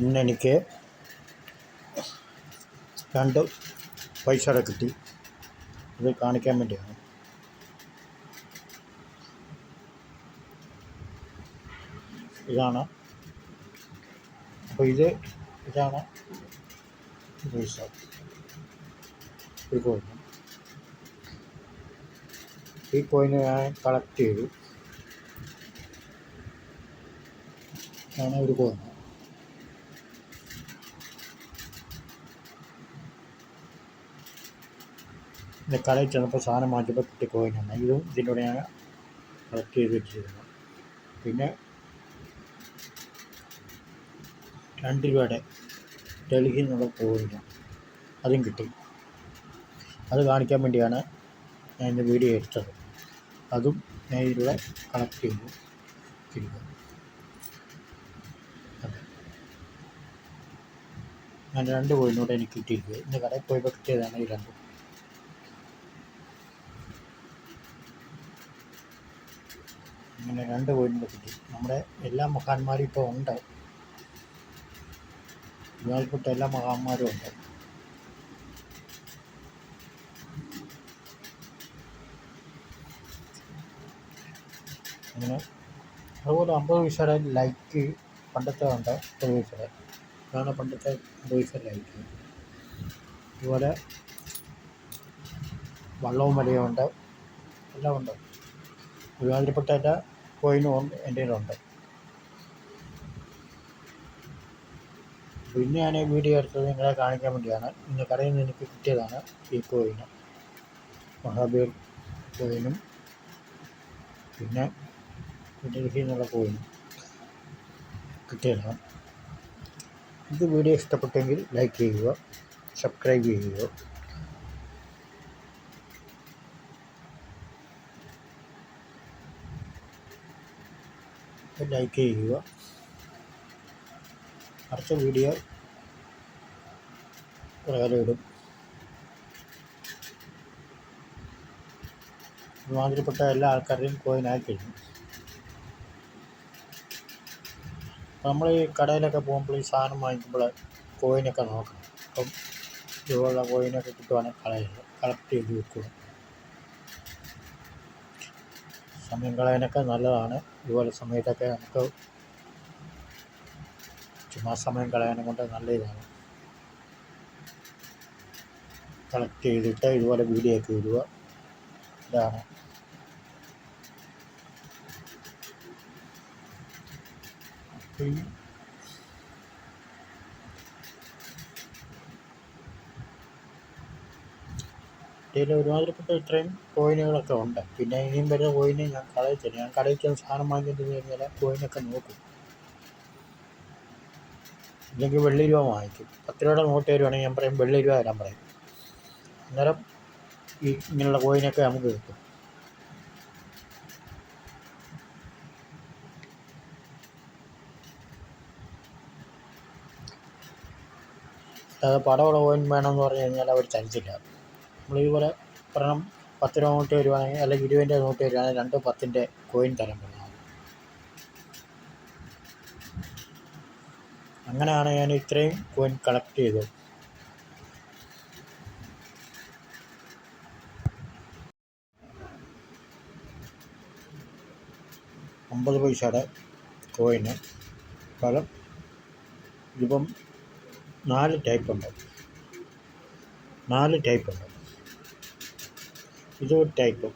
ഇന്ന് എനിക്ക് രണ്ട് പൈസയുടെ കിട്ടി. ഇത് കാണിക്കാൻ വേണ്ടിയാണ്. ഇതാണ്. അപ്പോൾ ഇത് ഇതാണ് പൈസ ഈ കോയിൻ ഈ കോയിന് ഞാൻ കളക്ട് ചെയ്തു. ആണ് ഒരു കോയിൻ പിന്നെ കടയിൽ ചെന്നപ്പോൾ സാധനം മാറ്റിയപ്പോൾ കിട്ടി കോയിനാണ് ഇതും ഇതിന്റെ ഞാൻ കളക്ട് ചെയ്ത് വെച്ചിരുന്നു. പിന്നെ രണ്ട് രൂപയുടെ ഡൽഹിയിൽ നിന്നുള്ള കോയിന് അതും കിട്ടി. അത് കാണിക്കാൻ വേണ്ടിയാണ് ഞാൻ ഇന്ന് വീഡിയോ എടുത്തത്. അതും ഞാൻ ഇതിലൂടെ കളക്ട് ചെയ്തു. ഇരിക്കുന്നു ഞാൻ രണ്ട് കോയിനൂടെ എനിക്ക് കിട്ടിയിരിക്കുക ഇന്ന് കടയിൽ പോയപ്പോൾ കിട്ടിയതാണ് ഈ രണ്ടും. ഇങ്ങനെ രണ്ട് പോയിന്റ് കിട്ടി. നമ്മുടെ എല്ലാ മഹാന്മാരും ഇപ്പോൾ ഉണ്ട്. ഇയാൾപ്പെട്ട എല്ലാ മഹാന്മാരും ഉണ്ട്. അങ്ങനെ അതുപോലെ അമ്പത് പൈസയുടെ ലൈറ്റ് പണ്ടത്തെ ഉണ്ട് അമ്പത് പൈസയുടെ. ഇതാണ് പണ്ടത്തെ അമ്പത് പൈസ ലൈറ്റ് അതുപോലെ വള്ളവും വലയും എല്ലാം ഉണ്ട്. ഒരുമാതിരിപ്പെട്ട എല്ലാ കോയിനും എന്റെ കയ്യിലുണ്ട് പിന്നെ ഞാൻ ഈ വീഡിയോ എടുത്തത് നിങ്ങളെ കാണിക്കാൻ വേണ്ടിയാണ്. ഇന്ന് കടയിൽ നിന്ന് എനിക്ക് കിട്ടിയതാണ് ഈ കോയിന്. മഹാബീർ കോയിനും പിന്നെ ഡൽഹിയിൽ നിന്നുള്ള കോയിനും കിട്ടിയതാണ്. ഇത് വീഡിയോ ഇഷ്ടപ്പെട്ടെങ്കിൽ ലൈക്ക് ചെയ്യുക സബ്സ്ക്രൈബ് ചെയ്യുക. ലൈക്ക് ചെയ്യുക. അടുത്ത വീഡിയോ പ്രകാരം ഇടും. ഒരുമാതിരിപ്പെട്ട എല്ലാ ആൾക്കാരുടെയും കോയിനായി കഴിഞ്ഞു. നമ്മൾ ഈ കടയിലൊക്കെ പോകുമ്പോൾ ഈ സാധനം വാങ്ങിക്കുമ്പോൾ കോയിനൊക്കെ നോക്കണം. അപ്പം ഇതുപോലുള്ള കോയിനൊക്കെ കിട്ടുവാണെങ്കിൽ കളയരുത് കളക്ട് ചെയ്ത് വെക്കുക. സമയം കളയാനൊക്കെ നല്ലതാണ്. ഇതുപോലെ സമയത്തൊക്കെ നമുക്ക് ചുമ്മാ സമയം കളയാനും കൊണ്ട് നല്ല ഇതാണ്. കളക്ട് ചെയ്തിട്ട് ഇതുപോലെ വീഡിയോ ഒക്കെ ഇടുക. ഇതാണ്. ഈ ഇതിൽ ഒരുമാതിരിപ്പെട്ട ഇത്രയും കോയിനുകളൊക്കെ ഉണ്ട്. പിന്നെ ഇനിയും വരുന്ന കോയിന് ഞാൻ കടയിൽ തരും. ഞാൻ കടയിൽ ചെന്ന് സാധനം വാങ്ങിച്ചിട്ട് കഴിഞ്ഞാൽ കോയിനൊക്കെ നോക്കും. ഇല്ലെങ്കിൽ വെള്ളി രൂപ വാങ്ങിക്കും. പത്ത് രൂപയുടെ നോട്ട് തരുവാണെങ്കിൽ ഞാൻ പറയും വെള്ളി രൂപ തരാൻ പറയും. അന്നേരം ഈ ഇങ്ങനെയുള്ള കോയിനൊക്കെ നമുക്ക് കിട്ടും. അല്ലാതെ പടമുള്ള കോയിൻ വേണമെന്ന് പറഞ്ഞു കഴിഞ്ഞാൽ അവർ തരത്തില്ല നമ്മൾ ഇതുപോലെ ഒരെണ്ണം പത്ത് രൂപ നോട്ട് വരുവാണെങ്കിൽ അല്ലെങ്കിൽ ഇരുപതിന്റെ നോട്ട് വരുവാണെങ്കിൽ രണ്ട് പത്തിന്റെ കോയിൻ തരം പറഞ്ഞാൽ അങ്ങനെയാണ് ഞാൻ ഇത്രയും കോയിൻ കളക്ട് ചെയ്തത്. അമ്പത് പൈസയുടെ കോയിന് പല ഇതിപ്പം നാല് ടൈപ്പ് ഉണ്ട്. നാല് ടൈപ്പ് ഉണ്ട്. ഇത് ടൈപ്പ്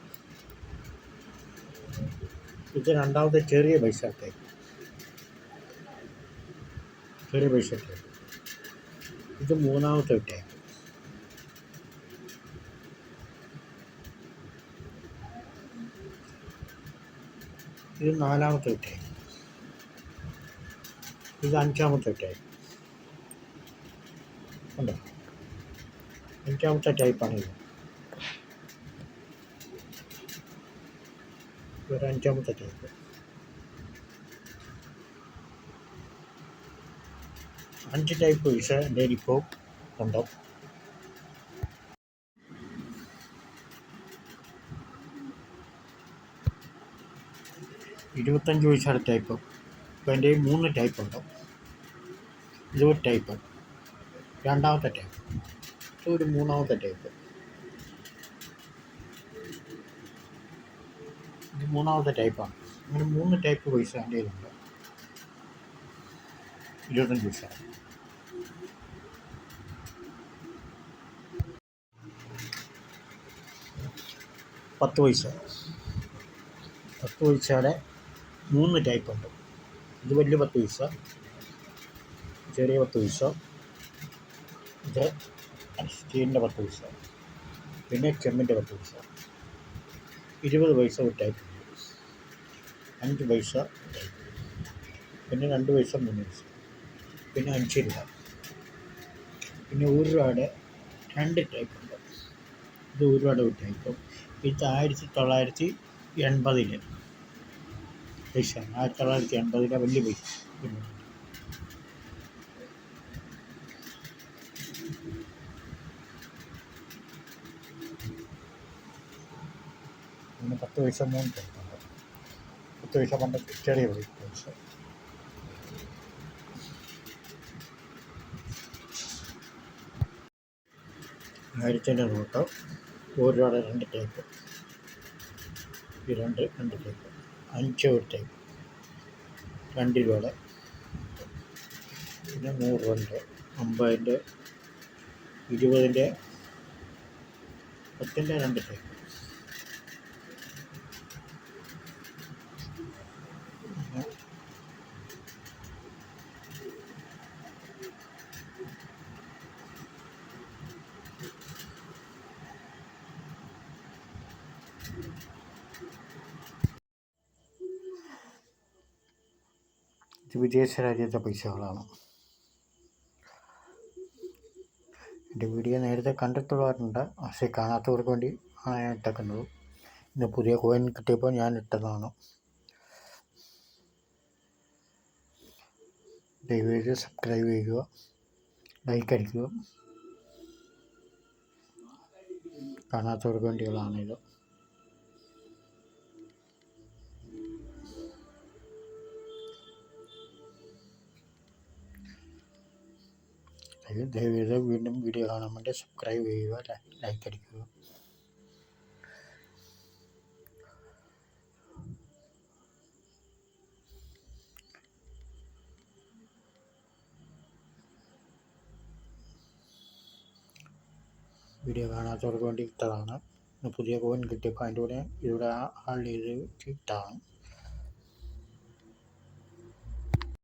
ഇത് രണ്ടാമത്തെ ചെറിയ പൈസ ടൈപ്പ് ചെറിയ പൈസ ടൈപ്പ് ഇത് മൂന്നാമത്തെ ടൈപ്പ് ഇത് നാലാമത്തെ ടൈപ്പ് ഇത് അഞ്ചാമത്തെ ടൈപ്പ് ഉണ്ടോ? അഞ്ചാമത്തെ ടൈപ്പാണ് ഇത്. ഒരു അഞ്ചാമത്തെ ടൈപ്പ് അഞ്ച് ടൈപ്പ് വിസ എന്റെ ഇപ്പോൾ ഉണ്ട്. ഇരുപത്തഞ്ച് വയസ്സാണ് ടൈപ്പ് ഇപ്പോൾ എന്റെ മൂന്ന് ടൈപ്പ് ഉണ്ട്. ഒരു ടൈപ്പ് രണ്ടാമത്തെ ടൈപ്പ് ഒരു മൂന്നാമത്തെ ടൈപ്പ് ഇത് മൂന്നാമത്തെ ടൈപ്പാണ്. അങ്ങനെ മൂന്ന് ടൈപ്പ് പൈസ എന്റെ കയ്യിലുണ്ട്. ഇരുപത്തഞ്ച് പൈസ. പത്ത് പൈസ. പത്ത് പൈസയുടെ മൂന്ന് ടൈപ്പ് ഉണ്ട് ഇത് വലിയ പത്ത് പൈസ ചെറിയ പത്ത് പൈസ ഇത് സ്റ്റീലിന്റെ പത്ത് പൈസ പിന്നെ ചെമ്മിന്റെ പത്ത് പൈസ. ഇരുപത് പൈസ ഒരു ടൈപ്പ് അഞ്ച് പൈസ പിന്നെ രണ്ട് പൈസ മൂന്ന് പൈസ പിന്നെ അഞ്ച് രൂപ. പിന്നെ ഒരു രൂപയുടെ രണ്ട് ടൈപ്പ് ഉണ്ട്. ഇത് ഒരു രൂപയുടെ ഒരു ടൈപ്പും ഇത് ആയിരത്തി തൊള്ളായിരത്തി എൺപതിലെ. പൈസ. ആയിരത്തി തൊള്ളായിരത്തി എൺപതിലെ വലിയ പൈസ. പിന്നെ പത്ത് പൈസ മൂന്ന് ടൈപ്പുണ്ട് പത്ത് പൈസ പണ്ട് ചെറിയ പൈസ ആയിരത്തിന്റെ നോട്ട്. ഒരു രൂപയുടെ രണ്ട് ടൈപ്പ്. ഈ രണ്ട് രണ്ട് ടൈപ്പ്. അഞ്ച് ഒരു ടൈപ്പ്. രണ്ട് രൂപയുടെ പിന്നെ നൂറ് രൂപന്റെ അമ്പതിന്റെ ഇരുപതിന്റെ പത്തിന്റെ രണ്ട് ടൈപ്പ്. ഇത് വിദേശ രാജ്യത്തെ പൈസകളാണ്. എന്റെ വീഡിയോ നേരത്തെ കണ്ടെത്തുള്ളവരുണ്ട് പക്ഷേ കാണാത്തവർക്ക് വേണ്ടി ആണ് ഞാൻ ഇട്ടേക്കുന്നത്. ഇന്ന് പുതിയ കോയിൻ കിട്ടിയപ്പോൾ ഞാൻ ഇട്ടതാണ്. ദയവേത് സബ്സ്ക്രൈബ് ചെയ്യുക ലൈക്ക് അടിക്കുക. കാണാത്തവർക്ക് വേണ്ടിയുള്ളതാണിത്. ദയവേത് വീണ്ടും വീഡിയോ കാണാൻ വേണ്ടി സബ്സ്ക്രൈബ് ചെയ്യുക ലൈക്ക് അടിക്കുക. വീഡിയോ കാണാത്തവർക്ക് വേണ്ടി ഇട്ടതാണ്. പുതിയ കോയിൻ കിട്ടിയപ്പോൾ അതിന്റെ കൂടെ ഇവിടെ ആൾ ചെയ്ത് ഇട്ടതാണ്